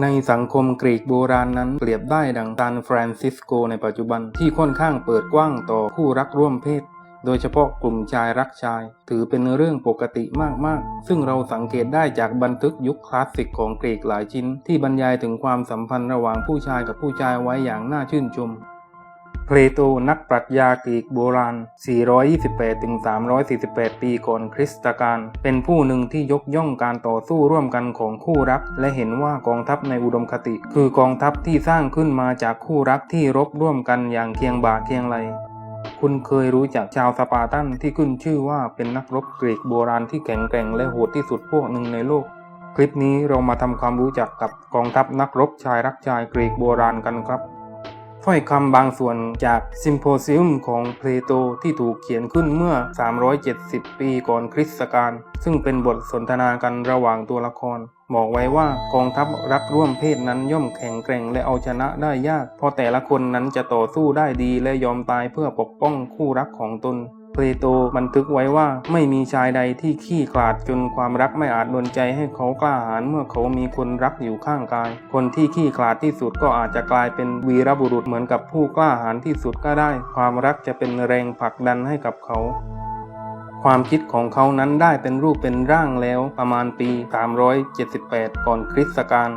ในสังคมกรีกโบราณนั้นเปรียบได้ดังซานฟรานซิสโกในปัจจุบันที่ค่อนข้างเปิดกว้างต่อคู่รักร่วมเพศ โดยเฉพาะกลุ่มชายรักชาย ถือเป็นเรื่องปกติมาก ๆ ซึ่งเราสังเกตได้จากบันทึกยุคคลาสสิกของกรีกหลายชิ้น ที่บรรยายถึงความสัมพันธ์ระหว่างผู้ชายกับผู้ชายไว้อย่างน่าชื่นชม ลโตนักปรัชญากรีกโบราณ 428-348 ปีก่อนคริสตกาล เป็นผู้หนึ่งที่ยกย่องการต่อสู้ร่วมกันของคู่รัก และเห็นว่ากองทัพในอุดมคติ คือกองทัพที่สร้างขึ้นมาจากคู่รักที่รบร่วมกันอย่างเคียงบ่าเคียงไหลคุณเคยรู้จักชาวสปาร์ตันที่ขึ้นชื่อว่าเป็นนักรบกรีกโบราณที่แข็งแกร่งและโหดที่สุดพวกหนึ่งในโลกคลิปนี้เรามาทำความรู้จักกับกองทัพนักรบชายรักชายกรีกโบราณกันครับ ถ้อยคำบางส่วนจากซิมโพซิมของเพลโตที่ถูกเขียนขึ้นเมื่อ 370 ปีก่อนคริสต์กาลซึ่งเป็นบทสนทนากันระหว่างตัวละคร บอกไว้ว่ากองทัพรักร่วมเพศนั้นย่อมแข็งแกร่งและเอาชนะได้ยาก เพราะแต่ละคนนั้นจะต่อสู้ได้ดีและยอมตายเพื่อปกป้องคู่รักของตน เพลโตบันทึกไว้ว่าไม่มีชายใดที่ขี้ขลาดจนความรักไม่อาจดลใจให้เขากล้าหาญเมื่อเขามีคนรักอยู่ข้างกาย คนที่ขี้ขลาดที่สุดก็อาจจะกลายเป็นวีรบุรุษเหมือนกับผู้กล้าหาญที่สุดก็ได้ ความรักจะเป็นแรงผลักดันให้กับเขาความคิดของเขานั้นได้เป็นรูปเป็นร่างแล้วประมาณปี 378 ก่อนคริสต์กาล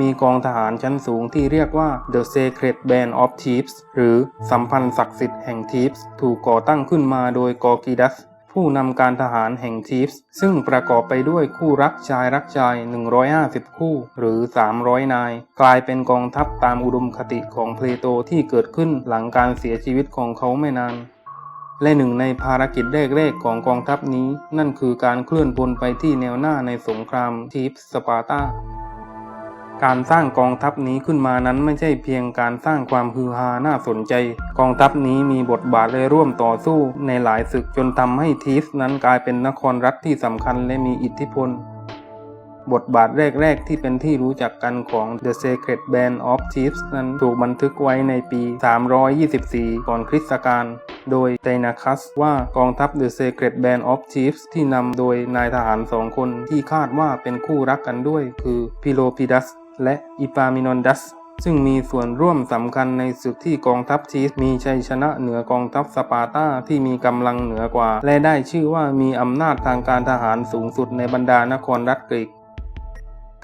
มีกองทหารชั้นสูงที่เรียกว่า The Secret Band of Thieves หรือสัมพันธ์ศักดิ์สิทธิ์แห่ง Thieves ถูกก่อตั้งขึ้นมาโดยกอกิดัสผู้นำการทหารแห่ง Thieves ซึ่งประกอบไปด้วยคู่รักชายรักชาย 150 คู่หรือ 300 นาย กลายเป็นกองทัพตามอุดมคติของเพลโตที่เกิดขึ้นหลังการเสียชีวิตของเขาไม่นาน และหนึ่งในภารกิจแรกๆของกองทัพนี้ นั่นคือการเคลื่อนพลไปที่แนวหน้าในสงครามทีฟสปาร์ตา การสร้างกองทัพนี้ขึ้นมานั้นไม่ใช่เพียงการสร้างความฮือฮาน่าสนใจ กองทัพนี้มีบทบาทและร่วมต่อสู้ในหลายศึกจนทำให้ทีฟนั้นกลายเป็นนครรัฐที่สำคัญและมีอิทธิพล บทบาทแรก ๆ ที่เป็นที่รู้จักกันของ The Secret Band of Thieves นั้นถูกบันทึกไว้ในปี 324 ก่อนคริสตกาลโดยไดนาคัสว่ากองทัพ The Secret Band of Thieves ที่นำโดยนายทหารสองคนที่คาดว่าเป็นคู่รักกันด้วย คือพิโลพิดัส และอิปามินอนดัส ซึ่งมีส่วนร่วมสำคัญในศึกที่กองทัพทีสมีชัยชนะเหนือกองทัพสปาร์ตาที่มีกำลังเหนือกว่า และได้ชื่อว่ามีอำนาจทางการทหารสูงสุดในบรรดานครรัฐกรีก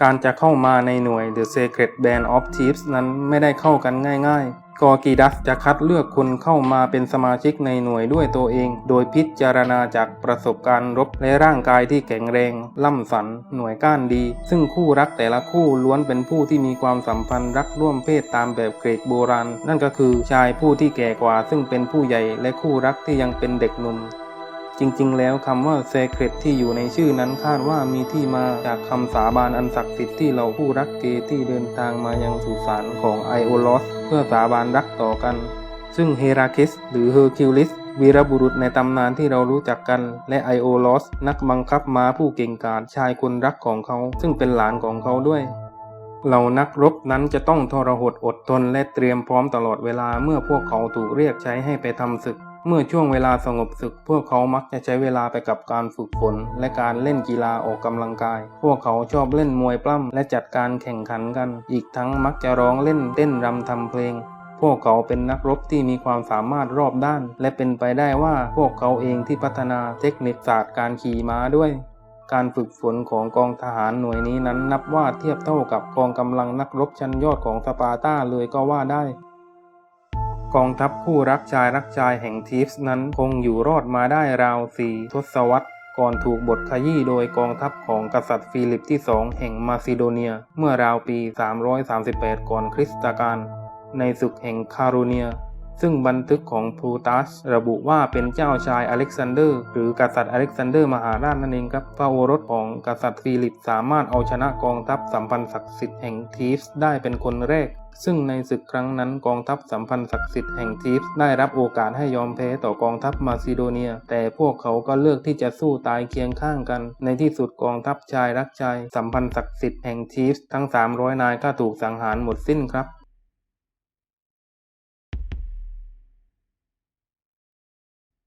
การจะเข้ามาในหน่วย The Secret Band of Thieves นั้นไม่ได้เข้ากันง่ายๆ กอกีดัสจะคัดเลือกคนเข้ามาเป็นสมาชิกในหน่วยด้วยตัวเอง โดยพิจารณาจากประสบการณ์รบและร่างกายที่แข็งแรง ล่ำสัน หน่วยก้านดี ซึ่งคู่รักแต่ละคู่ล้วนเป็นผู้ที่มีความสัมพันธ์รักร่วมเพศตามแบบเกรกโบราณ นั่นก็คือชายผู้ที่แก่กว่า ซึ่งเป็นผู้ใหญ่และคู่รักที่ยังเป็นเด็กหนุ่ม จริงๆ แล้วคำว่า Secret ที่อยู่ในชื่อนั้นคาดว่ามีที่มาจากคำสาบานอันศักดิ์สิทธิ์ที่เราผู้รักเกที่เดินทางมายังสุสานของไอโอลอสเพื่อสาบานรักต่อกัน ซึ่งเฮราคิสหรือเฮอร์คิวลิสวีรบุรุษในตำนานที่เรารู้จักกัน และไอโอลอสนักบังคับม้าผู้เก่งกาจชายคนรักของเขา ซึ่งเป็นหลานของเขาด้วยเหล่านักรบนั้นจะต้องทรหดอดทนและเตรียมพร้อมตลอดเวลาเมื่อพวกเขาถูกเรียกใช้ให้ไปทำศึก เมื่อช่วงเวลาสงบศึก พวกเขามักจะใช้เวลาไปกับการฝึกฝน และการเล่นกีฬาออกกำลังกาย พวกเขาชอบเล่นมวยปล้ำและจัดการแข่งขันกัน อีกทั้งมักจะร้องเล่นเต้นรำทำเพลงพวกเขาเป็นนักรบที่มีความสามารถรอบด้าน และเป็นไปได้ว่าพวกเขาเองที่พัฒนาเทคนิคศาสตร์การขี่ม้าด้วย การฝึกฝนของกองทหารหน่วยนี้นั้นนับว่าเทียบเท่ากับกองกำลังนักรบชั้นยอดของสปาร์ตาเลยก็ว่าได้ กองทัพคู่รักชายรักชายแห่งทีฟส์นั้นคงอยู่รอดมาได้ราวสี่ทศวรรษก่อนถูกบทขยี้โดยกองทัพของกษัตริย์ฟิลิปที่สองแห่งมาซิโดเนีย เมื่อราวปี 338 ก่อนคริสตกาลในศึกแห่งคารูเนีย ซึ่งบันทึกของพลูตัสระบุว่าเป็นเจ้าชายอเล็กซานเดอร์ หรือกษัตริย์อเล็กซานเดอร์มหาราชนั่นเองครับพระโอรสของกษัตริย์ฟิลิปสามารถเอาชนะกองทัพสัมพันธ์ศักดิ์สิทธิ์แห่งทีฟส์ได้เป็นคนแรก ซึ่งในศึกครั้งนั้นกองทัพสัมพันธ์ศักดิ์สิทธิ์แห่งทีฟส์ได้รับโอกาสให้ยอมแพ้ต่อกองทัพมาซิโดเนีย แต่พวกเขาก็เลือกที่จะสู้ตายเคียงข้างกัน ในที่สุดกองทัพชายรักชายสัมพันธ์ศักดิ์สิทธิ์แห่งทีฟส์ทั้ง 300 นายก็ถูกสังหารหมดสิ้นครับ